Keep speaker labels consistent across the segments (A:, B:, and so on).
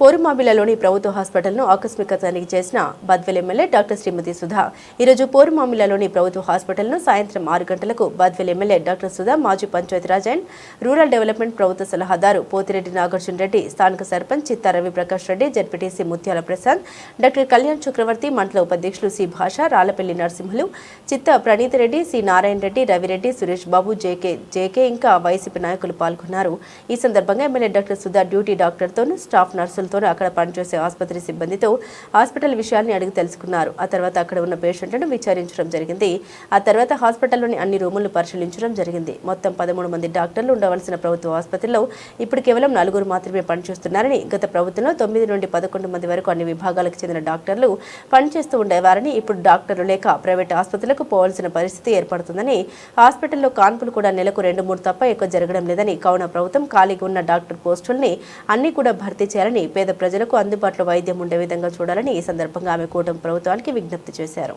A: పోరుమామిలలోని ప్రభుత్వ హాస్పిటల్ను ఆకస్మిక తనిఖీ చేసిన బద్వెల్ ఎమ్మెల్యే డాక్టర్ శ్రీమతి సుధా. ఈరోజు పోరుమామిలలోని ప్రభుత్వ హాస్పిటల్ను సాయంత్రం ఆరు గంటలకు బద్వెల్ ఎమ్మెల్యే డాక్టర్ సుధా మాజీ పంచాయతీరాజ్ అండ్ రూరల్ డెవలప్మెంట్ ప్రభుత్వ సలహాదారు పోతిరెడ్డి నాగార్జున రెడ్డి స్థానిక సర్పంచ్ చిత్తా రవి ప్రకాష్ రెడ్డి జడ్పీటీసీ ముత్యాల ప్రసాద్ డాక్టర్ కళ్యాణ్ చక్రవర్తి మండల ఉపాధ్యక్షులు C Basha Ralapalli Narasimhulu Chitta Praneeth Reddy C Narayana Reddy Ravi Reddy Suresh Babu JK JK ఇంకా వైసీపీ నాయకులు పాల్గొన్నారు. ఈ సందర్భంగా ఎమ్మెల్యే డాక్టర్ సుధా డ్యూటీ డాక్టర్తోనూ స్టాఫ్ నర్సులతోనూ అక్కడ పనిచేసే ఆసుపత్రి సిబ్బందితో హాస్పిటల్ విషయాల్ని అడిగి తెలుసుకున్నారు. ఆ తర్వాత అక్కడ ఉన్న పేషెంట్లను విచారించడం జరిగింది. ఆ తర్వాత హాస్పిటల్లోని అన్ని రూములను పరిశీలించడం జరిగింది. మొత్తం పదమూడు మంది డాక్టర్లు ఉండవలసిన ప్రభుత్వ ఆసుపత్రిలో ఇప్పుడు కేవలం నలుగురు మాత్రమే పనిచేస్తున్నారని గత ప్రభుత్వంలో తొమ్మిది నుండి పదకొండు మంది వరకు అన్ని విభాగాలకు చెందిన డాక్టర్లు పనిచేస్తూ ఉండేవారని ఇప్పుడు డాక్టర్లు లేక ప్రైవేట్ ఆసుపత్రులకు పోవాల్సిన పరిస్థితి ఏర్పడుతుందని హాస్పిటల్లో కాన్పులు కూడా నెలకు రెండు మూడు తప్ప ఎక్కువ జరగడం లేదని కావున ప్రభుత్వం ఖాళీగా ఉన్న డాక్టర్ పోస్టుల్ని అన్ని కూడా భర్తీ చేయాలని పేద ప్రజలకు అందుబాటులో వైద్యం ఉండే విధంగా చూడాలని ఈ సందర్భంగా ఆమె కూటమి ప్రభుత్వానికి విజ్ఞప్తి చేశారు.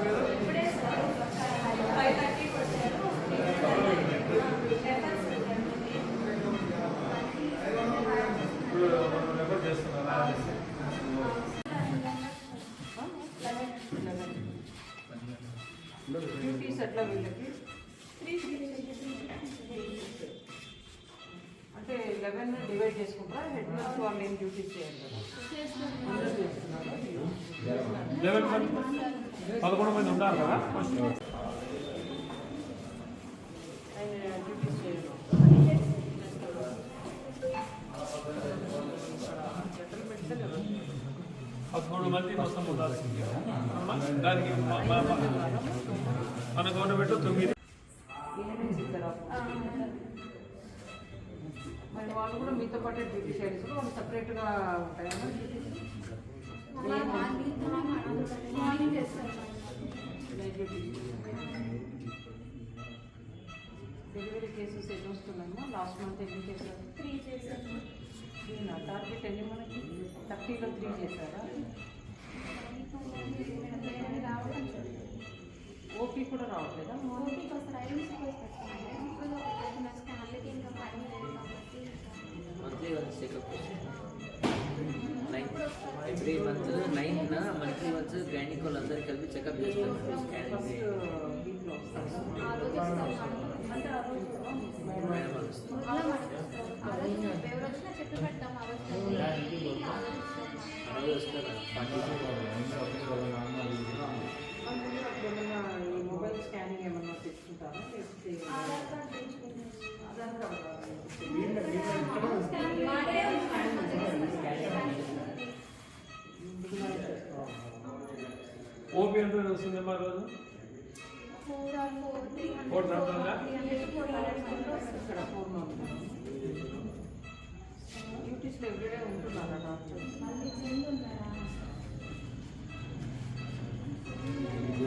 B: డ్యూటీస్ ఎట్లా వీళ్ళకి? అంటే లెవెన్ డివైడ్ చేసుకుంటారా? హెడ్ నర్స్ వాళ్ళు ఏం డ్యూటీస్ చేయాలి అందరూ చేస్తున్నారా
C: లెవెన్ మంది? పదకొండు మంది ఉన్నారు కదా?
B: డ్యూటీస్ చేయాలి.
C: పదకొండు మంది మొత్తం ఉండాల్సింది దానికి మన గవర్నమెంట్ తొమ్మిది
B: మరి వాళ్ళు కూడా మీతో పాటు డ్యూటీ వాళ్ళు సపరేట్గా ఉంటాయమ్మా డెలివరీ కేసెస్ ఎన్ని వస్తున్నాయమ్మా లాస్ట్ మంత్ ఎన్ని చేశారు
D: త్రీ చేశారు
B: టార్గెట్ ఎన్ని మనకి థర్టీలో త్రీ చేశారా
D: రావడం
B: ఓపీ కూడా రావట్లేదా?
D: ఓపిక వస్తారు కాబట్టి
E: monthly once checkup every month nine monthly once gynaec వాళ్ళందరూ కలిపి చెకప్ చేస్తారు.
B: వస్తారు
D: ఆ రోజు వస్తారు అంటే ఆ రోజు
E: మేడం వాళ్ళు వస్తారు.
D: మొదల మాట్లాడతారు ఆ రోజు ఎవరు వచ్చినా చెట్టు పెడతాం ఆ రోజు ఆ రోజు ఇస్తారు.
E: ఆ రోజు వస్తారు ఫార్టీ
B: ఏమన్నా ఈ మొబైల్ స్కానింగ్ ఏమన్నా తెచ్చుకుంటారా లేకపోతే
D: ఆధార్ కార్డు తెచ్చుకుంటాం
B: ఆధార్ కార్డు కావాలా?
D: వాడే
C: ఓపీ ఎంత వస్తుంది మా రోజు
D: ఫోర్
B: ఫోన్ డ్యూటీస్లో ఎవ్రీడే ఉంటున్నారా డాక్టర్?